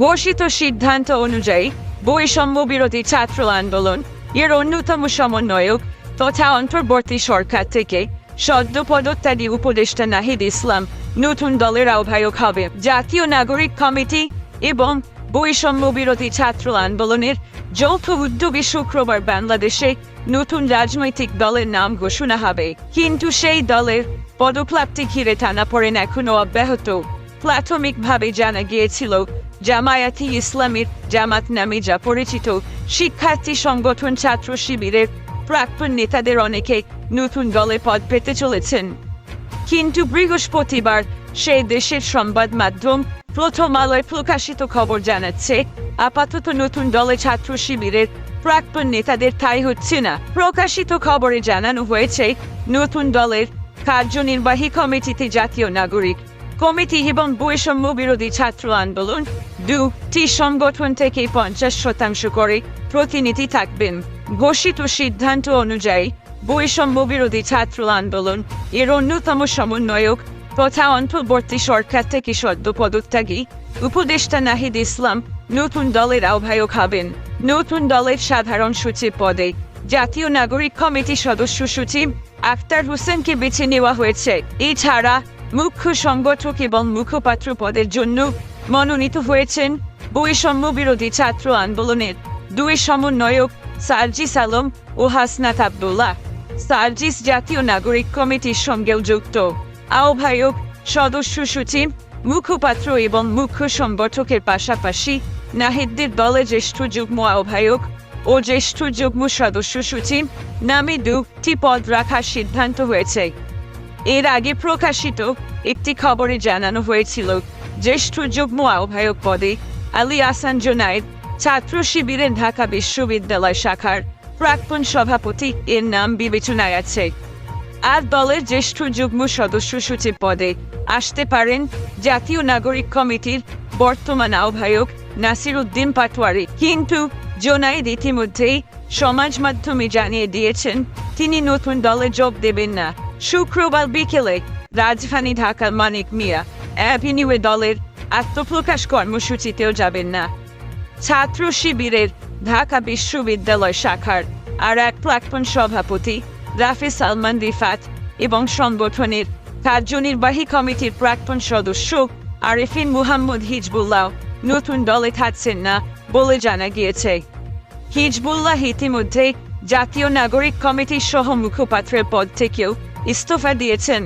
ঘোষিত সিদ্ধান্ত অনুযায়ী, বৈষম্য বিরোধী ছাত্র আন্দোলন, এর অন্যতম সমন্বয়ক তথা অন্তর্বর্তী সরকার থেকে সদ্য পদত্যাগী উপদেষ্টা নাহিদ ইসলাম নতুন দলের আহ্বায়ক হবে। জাতীয় নাগরিক কমিটি এবং বৈষম্য বিরোধী ছাত্র আন্দোলনের যৌথ উদ্যোগে শুক্রবার বাংলাদেশে নতুন রাজনৈতিক দলের নাম ঘোষণা হবে। কিন্তু সেই দলের পদপ্রাপ্তি ঘিরে টানা পড়েন এখনও অব্যাহত। প্রাথমিকভাবে জানা গিয়েছিল, জামায়াতি ইসলামের জামাত নামে যা পরিচিত, শিক্ষার্থী সংগঠন ছাত্র শিবিরের প্রাক্তন নেতাদের অনেকে নতুন দলে পদ পেতে চলেছেন। কিন্তু বৃহস্পতিবার সেই দেশের সংবাদ মাধ্যম প্রথম আলোয় প্রকাশিত খবর জানাচ্ছে, আপাতত নতুন দলে ছাত্র শিবিরের প্রাক্তন নেতাদের ঠাই হচ্ছে না। প্রকাশিত খবরে জানানো হয়েছে, নতুন দলের কার্যনির্বাহী কমিটিতে জাতীয় নাগরিক কমিটি এবং বৈষম্য বিরোধী ছাত্র আন্দোলন দুটি সংগঠন থেকে পঞ্চাশ শতাংশ করে প্রতিনিধি থাকবেন। ঘোষিত সিদ্ধান্ত অনুযায়ী বৈষম্য বিরোধী ছাত্র আন্দোলন এর অন্যতম সমন্বয়ক তথা অন্তর্বর্তী সরকার থেকে সদ্য পদত্যাগী উপদেষ্টা নাহিদ ইসলাম নতুন দলের আহ্বায়ক হবেন। নতুন দলের সাধারণ সচিব পদে জাতীয় নাগরিক কমিটি সদস্য সচিব আক্তার হোসেনকে বেছে নেওয়া হয়েছে। এছাড়া মুখ্য সংগঠক এবং মুখপাত্র পদের জন্য মনোনীত হয়েছেন বৈষম্য বিরোধী ছাত্র আন্দোলনের দুই সমন্বয়ক সার্জিস আলম ও হাসনাত আবদুল্লাহ। সার্জিস জাতীয় নাগরিক কমিটির সঙ্গেও যুক্ত। আহ্বায়ক, সদস্য সচিব, মুখপাত্র এবং মুখ্য সংগঠকের পাশাপাশি নাহিদদের দলে জ্যেষ্ঠ যুগ্ম আহ্বায়ক ও জ্যেষ্ঠ যুগ্ম সদস্য সচিব নামে দুটি পদ রাখার সিদ্ধান্ত হয়েছে। এর আগে প্রকাশিত একটি খবরে জানানো হয়েছিল, জ্যেষ্ঠ যুগ্ম আহ্বায়ক পদে আলী আসান জোনায়েদ, ছাত্র শিবিরের ঢাকা বিশ্ববিদ্যালয় শাখার প্রাক্তন সভাপতি এর নাম বিবেচনায় আছে। আর দলের জ্যেষ্ঠ যুগ্ম সদস্য সচিব পদে আসতে পারেন জাতীয় নাগরিক কমিটির বর্তমান আহ্বায়ক নাসির উদ্দিন পাটোয়ারি। কিন্তু জোনায়েদ ইতিমধ্যেই সমাজ মাধ্যমে জানিয়ে দিয়েছেন, তিনি নতুন দলে যোগ দেবেন না। শুক্রবার বিকেলে রাজধানী ঢাকার মানিক মিয়া অ্যাভিনিউয়ে দলের আত্মপ্রকাশ কর্মসূচিতেও যাবেন না। ছাত্র শিবিরের ঢাকা বিশ্ববিদ্যালয় শাখার আর এক প্রাক্তন সভাপতি রাফি সালমান রিফাত এবং সংগঠনের কার্যনির্বাহী কমিটির প্রাক্তন সদস্য আরেফিন মুহাম্মদ হিজবুল্লাহ নতুন দলে থাকছেন না বলে জানা গিয়েছে। হিজবুল্লাহ ইতিমধ্যে জাতীয় নাগরিক কমিটির সহ মুখপাত্রের পদ থেকেও ইস্তফা দিয়েছেন।